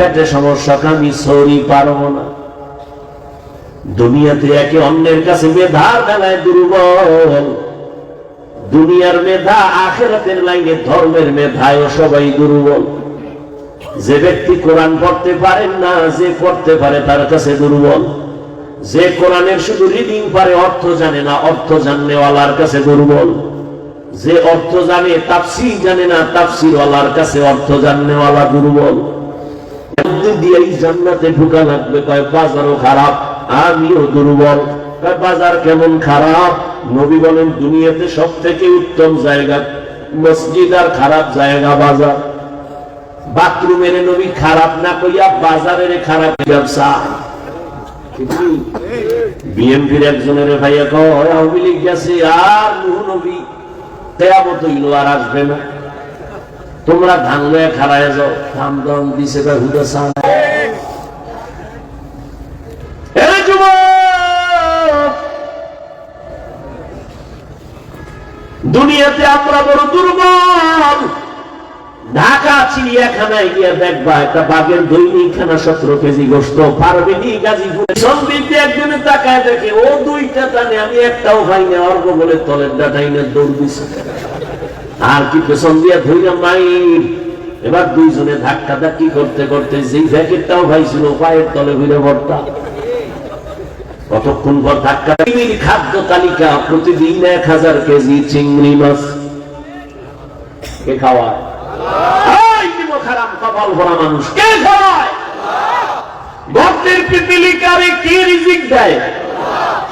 পেটে সমস্যা আমি সরি পারব না। দুনিয়াতে একে অন্যের কাছে মেধার বেলায় দুর্বল। দুনিয়ার মেধা আখেরাতের লাইনে ধর্মের মেধায় সবাই দুর্বল। যে ব্যক্তি কোরআন পড়তে পারেন না, যে পড়তে পারে তার কাছে দুর্বল। যে কোরআনের শুধু রিডিং পারে, অর্থ জানে না, অর্থ জাননেওয়ালার কাছে দুর্বল। যে অর্থ জানে তাপসি জানে না তাফসির ওয়ালার কাছে অর্থ জাননেওয়ালা দুর্বল। মধ্যে দিয়েই জান্নাতে ঢুকা লাগবে, কয় বাজারও খারাপ, আমিও দুর্বল। বাজার কেমন খারাপ? নবী বলেন, দুনিয়াতে সব থেকে উত্তম জায়গা, মসজিদ আর খারাপ জায়গা বাজার। বাথরুমের নবী খারাপ না কইয়া বাজারের খারাপ ব্যবসা। বিএনপির একজনের ভাইয়া কয়, আওয়ামী লীগ গেছে, আর নবী হইল আর আসবে না। তোমরা ধান লয়ে খারায় যাও। ধান দাম দিছে তা হুদা সান। দুনিয়াতে আমরা বড় দুর্বল। ঢাকা চিড়িয়াখানায় গিয়ে দেখবা, একটা বাঘের দৈনিক খানা সতেরো কেজি গোস্ত পারবেনি গাজীপুরে? সন্দীপে একজনে তাকায় দেখে, ও দুইটা টানে আমি একটাও না। অর্ঘ বলে তলের ডাটাই না দৌড় দিছে। আর কি পেছন দিয়া ধইরা মাইর এবার দুইজনে ধাক্কা ধাক্কি করতে করতে যেই জ্যাকেটটাও ভাইছিল পায়ের তলে ঘুরে ভর্তা কতক্ষণ পর ধাক্কা খাদ্য তালিকা, প্রতিদিন এক হাজার কেজি চিংড়ি মাছ। কে খাওয়ায়? মানুষ। কে খাওয়ায়? ভক্তের পিপিলিকারে কে রিজিক দেয়?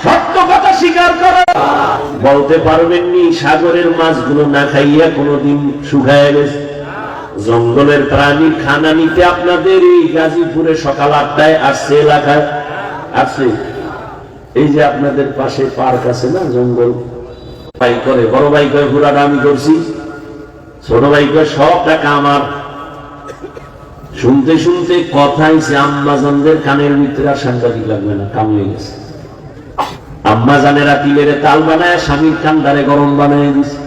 সত্য কথা স্বীকার করে। বলতে পারবেননি, সাগরের মাছগুলো না খাইয়া কোনোদিন শুকায় গেছে। জঙ্গলের প্রাণী খানা নিতে আপনাদের এই গাজীপুরে সকাল আটটায় আসছে এলাকায়। আসছে। এই যে আপনাদের পাশে পার্ক আছে না, জঙ্গল। ভাই করে, বড় ভাই করে পুরাটা আমি করছি। ছোট ভাই করে সব টাকা আমার। শুনতে শুনতে কথা হয়েছে আম্মাজানদের কানের ভিতরে আর সাংঘাতিক লাগবে না, কাম হয়ে গেছে। আম্মা জানেরা তিলের তাল বানায়, স্বামীর কান্দারে গরম বানায় দিছে।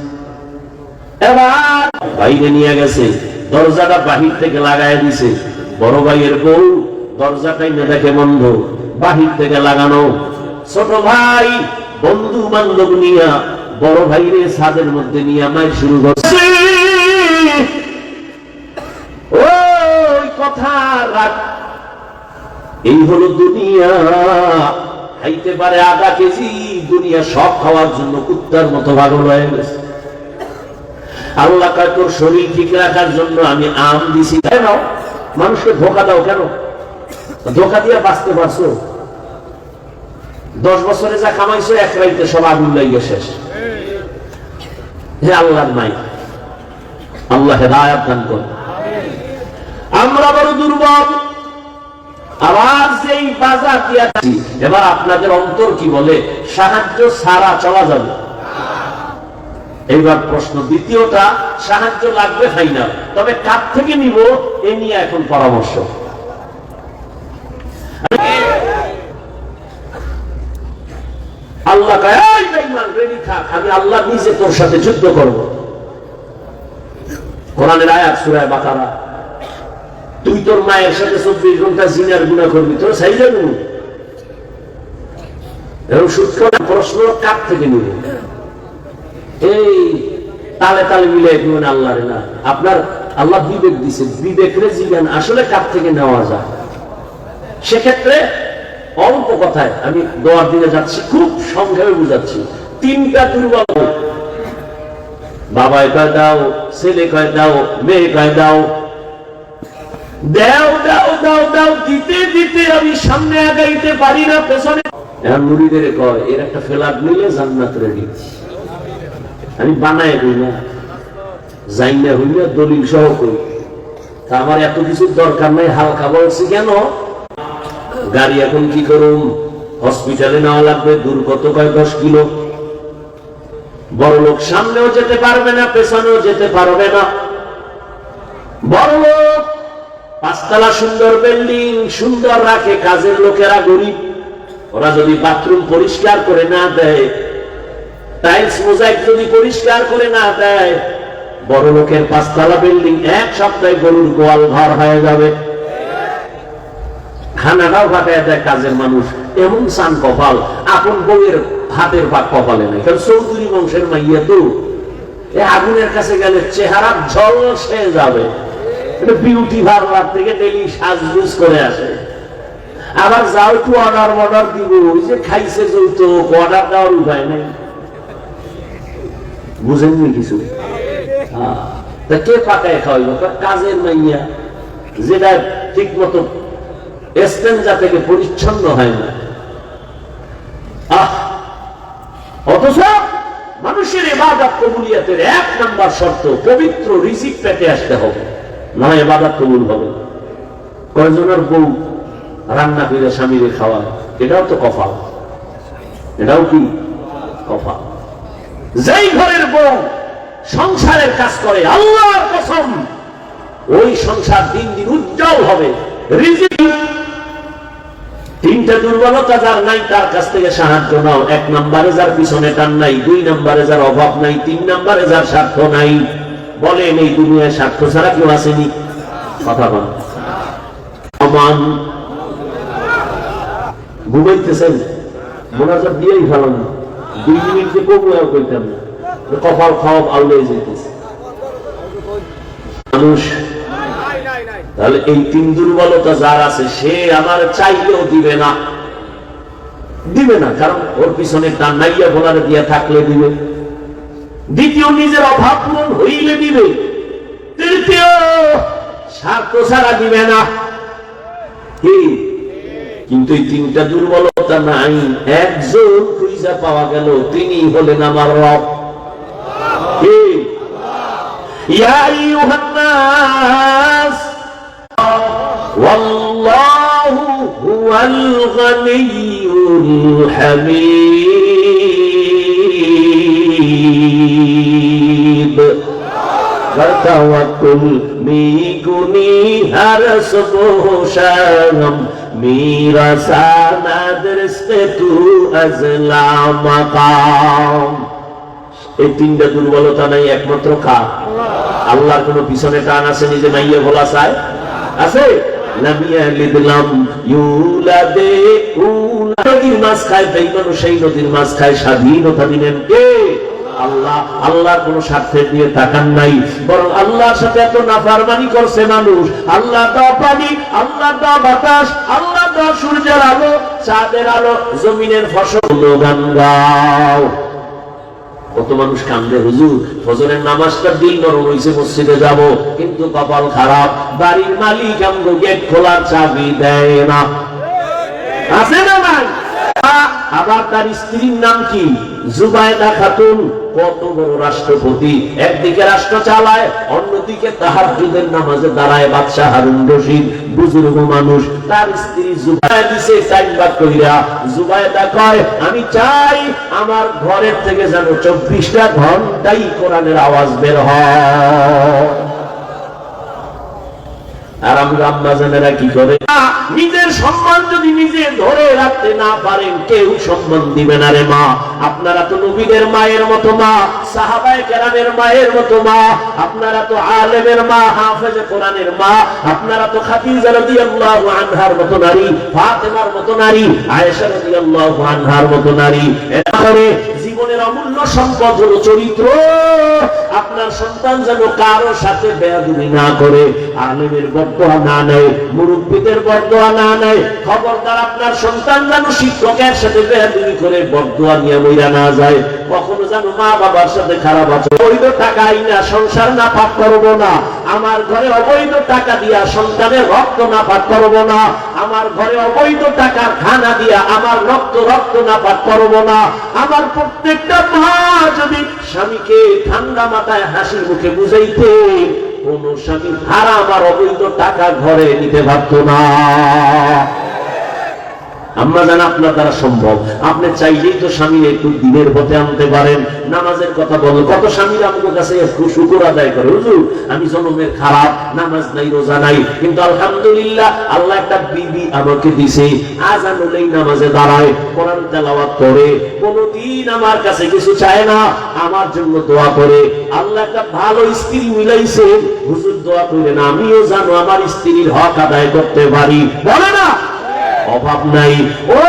এবার বাইরে নিয়ে গেছে, দরজাটা বাহির থেকে লাগায় দিছে। বড় ভাইয়ের বউ দরজাটাই না দেখে বন্ধ, বাহির থেকে লাগানো। ছোট ভাই, বন্ধু বান্ধব নিয়া, বড় ভাইরে ছাদের মধ্যে নিয়ে আমায় শুরু করছে। ওই কথা রাখ এই হলো দুনিয়া। খাইতে পারে আধা কেজি, দুনিয়া সব খাওয়ার জন্য কুত্তার মতো পাগল হয়ে গেছে। আল্লাহ তোর শরীর ঠিক রাখার জন্য আমি আম দিছি। কেন মানুষকে ধোকা দাও কেন? ধোকা দিয়ে বাঁচতে পারছ? দশ বছরে যা কামাইছো, এক রাইতে সব আগুন শেষ। হে আল্লাহর নাই আল্লাহ হেদায়াত দান করে আমরা বড় দুর্বল। আবার বাজার দিয়াছি এবার আপনাদের অন্তর কি বলে? সাহায্য সারা চলা যাবে। এইবার প্রশ্ন দ্বিতীয়টা সাহায্য লাগবে ফাইনাল তবে কার থেকে নিব? এ নিয়ে এখন পরামর্শ। আল্লাহ কয়, "এই বেঈমান, ready থাক, আমি আল্লাহ নিজে তোর সাথে যুদ্ধ করব। কোরআনের আয়াত সুরায় বাকারা। তুই তোর মায়ের সাথে চব্বিশ ঘণ্টা জিনার গুণা করবি, তোর সাই যাবে এরকম সূত্র প্রশ্ন কার থেকে নিব? এই তালে তালে মিলে দিবেন আল্লাহ না। আপনার আল্লাহ বিবেক দিছে, বিবেক রে জিজ্ঞান আসলে কার থেকে নেওয়া যায়? সেক্ষেত্রে অল্প কথায় আমি দোয়ার দিকে যাচ্ছি, খুব সংক্ষেপে বুঝাচ্ছি। তিনটা দুর্বল। বাবায় কয় দাও, ছেলে কয় দাও, মেয়ে কয় দাও দাও দিতে দিতে আমি সামনে আগাইতে পারি না, পেছনে। মুড়িদের কয়, এর একটা নিলে জান্নাত রেডি। আমি কই না। যাই না দলিল সহ কই। তা আমার এত কিছু দরকার নাই, হালকা বলছি কেন? গাড়ি এখন কি করুম? হসপিটালে নেওয়া লাগবে, দূর কত কয় দশ কিলো? বড় লোক সামনেও যেতে পারবে না, পেছনেও যেতে পারবে না। বড় লোক পাঁচতলা সুন্দর বিল্ডিং সুন্দর রাখে, কাজের লোকেরা গরিব। ওরা যদি বাথরুম পরিষ্কার করে না দেয় টাইলস মোজাইক যদি পরিষ্কার করে না দেয়, বড় লোকের পাঁচতলা বিল্ডিং এক সপ্তাহে গরুর গোয়াল ঘর হয়ে যাবে। খানাটাও ফাটায় দেয় কাজের মানুষ। এমন সান কপাল, আপন বউয়ের হাতের পাক কপালে নাই। কারণ চৌধুরী বংশের মাইয়া তো আগুনের কাছে গেলে চেহারা ঝলসে যাবে। বিউটি পার্লার থেকে ডেলি সাজগুজ করে আসে। আবার যাও একটু অর্ডার অর্ডার দিব, ওই যে খাইছে যৌতুক অর্ডার দেওয়ার উপায় নেই। বুঝেননি কিছু? হ্যাঁ। কে পাকায় খাওয়াইব কাজের মাইয়া। যেটা ঠিক মতো এস্টেঞ্জা থেকে পরিচ্ছন্ন হয় না। অথচ মানুষের এবাদত কবুলিয়াতের এক নাম্বার শর্ত, পবিত্র রিজিক পেটে আসতে হবে। নয় এবাদত কবুল হবে। কয়জনের বউ রান্না করে স্বামীরে খাওয়ায়, এটাও তো কফাল। এটাও কি? কফাল। যেই ঘরের বউ সংসারের কাজ করে, আল্লাহর কসম, ওই সংসার দিন দিন উজ্জ্বল হবে তিনটা দুর্বলতা যার নাই, তার কাছ থেকে সাহায্য নাও। এক নম্বরে যার পিছনে টান নাই, দুই নম্বরে যার অভাব নাই, তিন নম্বরে যার স্বার্থ নাই। বলেন, এই দুনিয়ায় স্বার্থ ছাড়া কেউ আসেনি। কথা বল। সমান ঘুমাইতেছেন। মোনাজাত দিয়েই দুই মিনিট যে কবুয়াও করতাম না। কপাল আউলে যেতেছে মানুষ, তাহলে এই তিন দুর্বলতা যার আছে, সে আমার চাইলেও দিবে না। দিবে না, কারণ ওর পিছনে টান নাইয়া ভোলারে দিয়ে থাকলে দিবে। দ্বিতীয় নিজের অভাব পূরণ হইলে দিবে তৃতীয় স্বার্থ ছাড়া দিবে না কি কিন্তু এই তিনটা দুর্বলতা নাই একজন খুঁজা পাওয়া গেল তিনি হলেন আমার রব কি ইয়া আইয়ুহান নাস والله هو الغني الحميد فتوكل میگونی هر صبح و شام میرساند رزق تو از مقام এই তিনটা দুর্বলতা নাই একমাত্র খা আল্লাহর কোন পিছনে টান আছে নিজে মাইয়ে ভোলা চায় আছে লামিয়া লিদলাম ইউলাদে উলা নদীর মাছ খায় বেঈমানু সেই নদীর মাছ খায় স্বাধীনতা দিলেন কে আল্লাহ আল্লাহ কোন স্বার্থের দিয়ে তাকান নাই। বরং আল্লাহর সাথে এত নাফারমানি করছে মানুষ। আল্লাহ দাও পানি, আল্লাহ দাও বাতাস, আল্লাহ দাও সূর্যের আলো, চাঁদের আলো, জমিনের ফসল। গান গাও কত মানুষ কান্দে, হুজুর, ফজরের নামাজটা দিল নরম হইছে মসজিদে যাব। কিন্তু কপাল খারাপ। বাড়ির মালিক আমগো গেট খোলার চাবি দেয় না। আছে না নাই? আবার তার স্ত্রীর নাম কি? খাতুন, কত বড় রাষ্ট্রপতি। একদিকে রাষ্ট্র চালায়, অন্যদিকে তাহার যুদের নামাজে দাঁড়ায় বাদশাহ হারুন রশিদ, বুজুর্গ মানুষ। তার স্ত্রী জুবাইদা দিছে জুবাইদা কয়, আমি চাই আমার ঘরের থেকে যেন চব্বিশটা ঘন্টাই কোরআনের আওয়াজ বের হয়। আর আমরা আম্মাজানেরা কি করে? নিজের সম্মান যদি নিজে ধরে রাখতে না পারেন, কেউ সম্মান দিবে না রে মা। আপনারা তো নবীদের মায়ের মতো মা, সাহাবায়ে কেরামের মায়ের মতো মা, আপনারা তো আলেমের মা, হাফেজে কোরআনের মা, আপনারা তো খাদিজা রাদিয়াল্লাহু আনহার মতো নারী, ফাতেমার মতো নারী, আয়েশা রাদিয়াল্লাহু আনহার মতো নারী। এরপরে অমূল্য সম্পদ হলো চরিত্র। আপনার সন্তান যেন কারও সাথে বেয়াদুমি না করে, আলেমের বদয়া না নেয়, মুরব্বীদের বদয়া না নেয়, খবরদার আপনার সন্তান যেন শিক্ষকের সাথে বেয়াদুমি করে বদয়া নিয়ে মইরা না যায়। কখনো যেন মা বাবার সাথে খারাপ আছে অবৈধ টাকা আইনা, সংসার না পাক করব না। আমার ঘরে অবৈধ টাকা দিয়া সন্তানের রক্ত না পাঠ করব না। আমার ঘরে অবৈধ টাকা খানা দিয়া আমার রক্ত রক্ত না পাঠ করব না। আমার প্রত্যেকটা মা যদি স্বামীকে ঠান্ডা মাথায় হাসি মুখে বুঝাইতে, কোন স্বামী হারাম আমার অবৈধ টাকা ঘরে নিতে পারত না। আমরা জানা, আপনার দ্বারা সম্ভব। আপনি চাইলেই তো স্বামী একটু দিনের পথে আনতে পারেন। নামাজের কথা বলেন কত স্বামীরা আমাদের কাছে একটু শুকুর আদায় করে? হুজুর, আমি জন্মের খারাপ, নামাজ নাই, রোজা নাই। কিন্তু আলহামদুলিল্লাহ, আল্লাহ একটা বিবি আমাকে দিছে। আজান হলেই নামাজে দাঁড়ায়, কোরআন তেলাওয়াত করে। কোনদিন আমার কাছে কিছু চায় না, আমার জন্য দোয়া করে। আল্লাহ একটা ভালো স্ত্রী মিলাইছে। হুজুর, দোয়া করে না আমিও জানো আমার স্ত্রীর হক আদায় করতে পারি। বলে না অভাব নাই। ও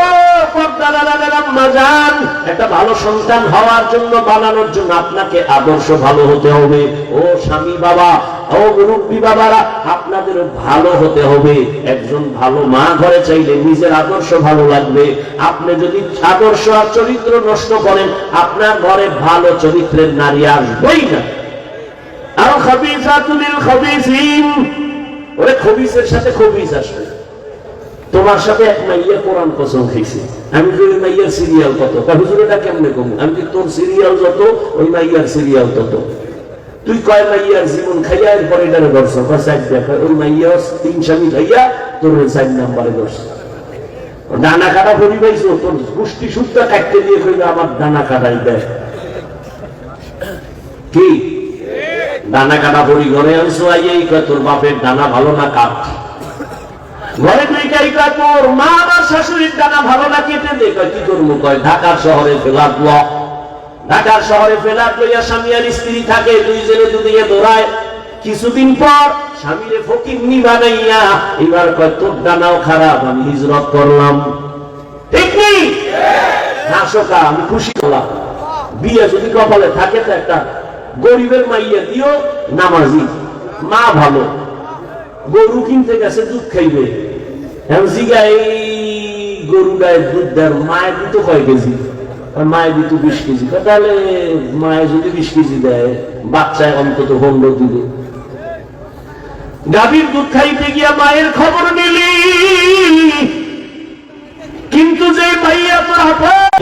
একটা ভালো সন্তান হওয়ার জন্য, বানানোর জন্য আপনাকে আদর্শ ভালো হতে হবে। ও স্বামী বাবা, ও মুরব্বী বাবারা আপনাদের ভালো হতে হবে। একজন ভালো মা ঘরে চাইলে নিজের আদর্শ ভালো লাগবে। আপনি যদি আদর্শ আর চরিত্র নষ্ট করেন, আপনার ঘরে ভালো চরিত্রের নারী আসবেই না। আর খবিসাতুলিল খবিসিন। ওরে খবিসের সাথে খবিস আসবে। তোমার সাথে এক মাইয়া কোরআন কসম খাইছে। আমি কি ওই মাইয়ার সিরিয়াল কত? হুজুর, এটা কেমনে কম? আমি কি তোর সিরিয়াল যত, ওই মাইয়ার সিরিয়াল তত। তুই কয়, মাইয়ার জীবন খাইয়া এরপরে এটারে ধরছ? সাইড দেখা, ওই মাইয়া তিন স্বামী খাইয়া তোর সাইড নাম্বারে ধরছ। ডানা কাটা পরি পাইছো? তোর পুষ্টি সুদ্ধা কাটতে দিয়ে কইলে, আমার ডানা কাটাই দেয় কি? দানা কাটা পরি ঘরে আনছো আইয়াই। কয়, তোর বাপের ডানা ভালো না কাট ঘরে তুই কাই তোর মা আমার শাশুড়ির দানা ভালো না কেটে কি করব? কয়, ঢাকার শহরে ফেলার ল ঢাকার শহরে ফেলার লইয়া স্বামী আর স্ত্রী থাকে দুই জনে দুদিকে দৌড়ায়। কিছুদিন পর স্বামীরে ফকির নি বানাইয়া এবার কয়, তোর দানাও খারাপ, আমি হিজরত করলাম। আমি খুশি হলাম। বিয়ে যদি কপালে থাকে তো একটা গরিবের মাইয়া দিও, নামাজি। মা ভালো। গরু কিনতে গেছে, দুধ খাইবে। এখন জিগা এই গরু গায়ের দুধ দেয় মায়ের দিত কয় কেজি? মায়ের দিত বিশ কেজি। তাহলে মায়ের যদি বিশ কেজি দেয় বাচ্চায় অন্তত পনেরো দিবে। গাভীর দুধ খাইতে গিয়া মায়ের খবর নিলি কিন্তু যে ভাইয়া তোর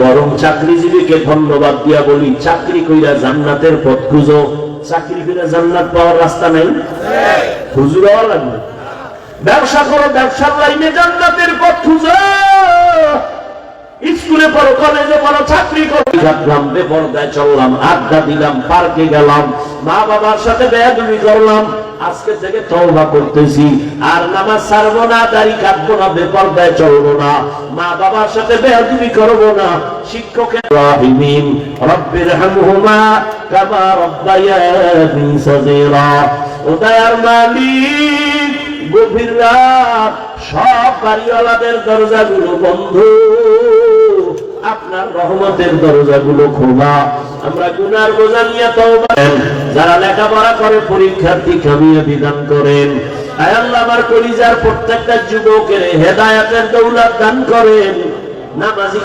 বরং চাকরিজীবীকে ধন্যবাদ দিয়া বলি, চাকরি কইরা জান্নাতের পথ খুঁজো। চাকরি করে জান্নাত পাওয়ার রাস্তা নাই? হুজুর হওয়া লাগবে। ব্যবসা করো ব্যবসার লাইনে জান্নাতের কলেজে চাকরি চললাম, আড্ডা দিলাম, পার্কে গেলাম, মা বাবার সাথে বেয়াদুমি করলাম। আজকে থেকে তওবা করতেছি, আর নামাজ ছাড়বো না, দাড়ি কাটবো না চলবো না, মা বাবার সাথে বেয়াদুমি করব না। শিক্ষকের রাহিমিন, রব্বির হামহুমা, কামা রব্বায়ানি সাগীরা। ও দয়ার মালিক, গভীর রাত, সব বাড়িওয়ালাদের দরজাগুলো বন্ধ। আপনার রহমতের দরজাগুলো খোলা। আমরা গুনার বোঝা নিয়ে তওবা যারা লেখাপড়া করে পরীক্ষার্থী কামিয়ে বিধান করেন। আয় আল্লাহ, আমার কলিজার প্রত্যেকটা যুবকের হেদায়াতের দৌলত দান করেন। নামাজি